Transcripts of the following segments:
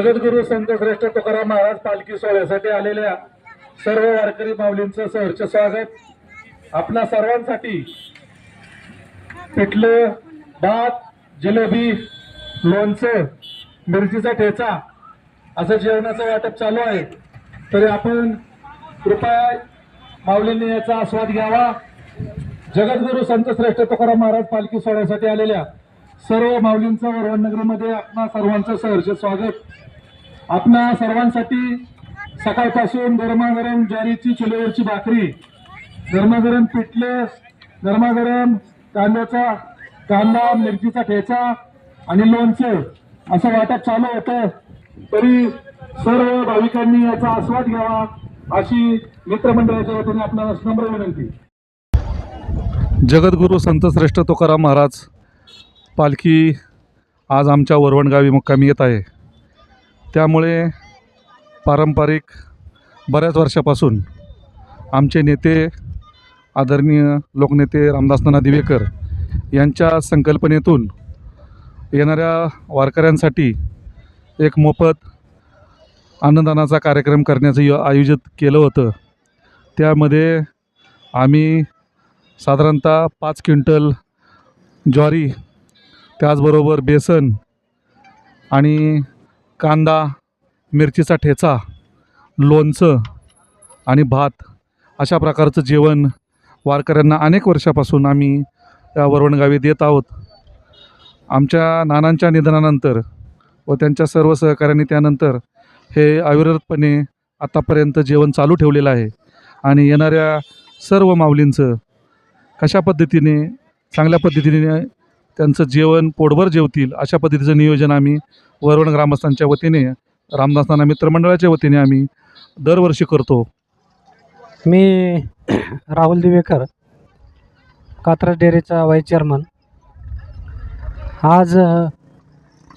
जगद्गुरु संत श्रेष्ठ तुकाराम महाराज पालखी सोहळ्यासाठी आलेल्या सर्व वारकरी माऊलींचं सहर्ष स्वागत. आपल्या सर्वांसाठी पिठलं भात जिलेबी लोणचं मिरचीचा ठेचा असं जेवणाचं वाटप चालू आहे. तरी आपण कृपया माऊलींनी याचा आस्वाद घ्यावा. जगद्गुरु संत श्रेष्ठ तुकाराम महाराज पालखी सोहळ्यासाठी आलेल्या सर्व माऊलींचं वरवण नगरीमध्ये आपणा सर्वांचं सहर्ष स्वागत. आपणा सर्वांसाठी सकाळपासून गरमागरम ज्वारीची चुलीवरची भाकरी गरमागरम पिठलं गरमागरम कांद्याचा कांदा मिरचीचा ठेचा आणि लोणचं असं वाटप चालू होतं. तरी सर्व भाविकांनी याचा आस्वाद घ्यावा अशी मित्रमंडळाच्या वतीने आपल्याला नम्र विनंती. जगद्गुरू संत श्रेष्ठ तुकाराम महाराज पालखी आज आमच्या वरवणगावी मुक्कामी येत आहे. त्यामुळे पारंपरिक बऱ्याच वर्षापासून आमचे नेते आदरणीय लोकनेते रामदास नाना दिवेकर यांच्या संकल्पनेतून येणाऱ्या वारकऱ्यांसाठी एक मोफत अन्नदानाचा कार्यक्रम करण्याचं यो आयोजित केलं होतं. त्यामध्ये आम्ही साधारणतः पाच क्विंटल ज्वारी त्याचबरोबर बेसन आणि कांदा मिरचीचा ठेचा लोणचं आणि भात अशा प्रकारचं जेवण वारकऱ्यांना अनेक वर्षापासून आम्ही या वरवणगावी देत आहोत. आमच्या नानांच्या निधनानंतर व त्यांच्या सर्व सहकाऱ्यांनी त्यानंतर हे अविरतपणे आत्तापर्यंत जेवण चालू ठेवलेलं आहे आणि येणाऱ्या सर्व माऊलींचं कशा पद्धतीने चांगल्या पद्धतीने त्यांचं जेवण पोटभर जेवतील अशा पद्धतीचं नियोजन आम्ही वरवण ग्रामस्थांच्या वतीने रामदास नाना मित्रमंडळाच्या वतीने आम्ही दरवर्षी करतो. मी राहुल दिवेकर कात्रज डेअरीचा व्हाईस चेअरमन आज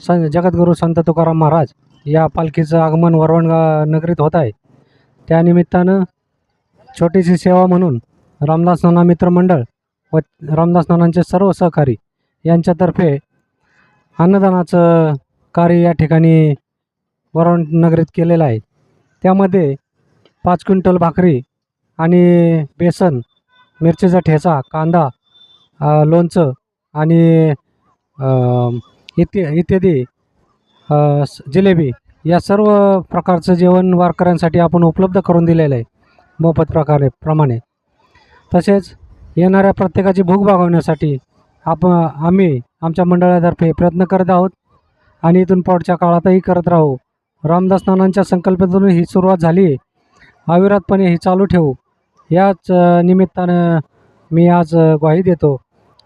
सं जगद्गुरू संत तुकाराम महाराज या पालखीचं आगमन वरवणगा नगरीत होत आहे. त्यानिमित्तानं छोटीशी सेवा म्हणून रामदास नाना मित्रमंडळ व रामदास नानांचे सर्व सहकारी यांच्यातर्फे अन्नदानाचं कार्य या ठिकाणी वरण नगरीत केलेलं आहे. त्यामध्ये पाच क्विंटल भाकरी आणि बेसन मिरचीचा ठेचा कांदा लोणचं आणि इत्य इत्यादी जिलेबी या सर्व प्रकारचं जेवण वारकऱ्यांसाठी आपण उपलब्ध करून दिलेलं आहे मोफत प्रकारे प्रमाणे. तसेच येणाऱ्या प्रत्येकाची भूक भागवण्यासाठी आप आम्ही आमच्या मंडळातर्फे प्रयत्न करत आहोत आणि इथून पुढच्या काळातही करत राहू. रामदास नानांच्या संकल्पनेतून ही सुरुवात झाली आहे. अविरतपणे ही चालू ठेवू. याच निमित्तानं मी आज ग्वाही देतो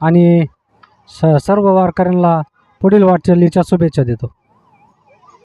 आणि स सर्व वारकऱ्यांना पुढील वाटचालीच्या शुभेच्छा देतो.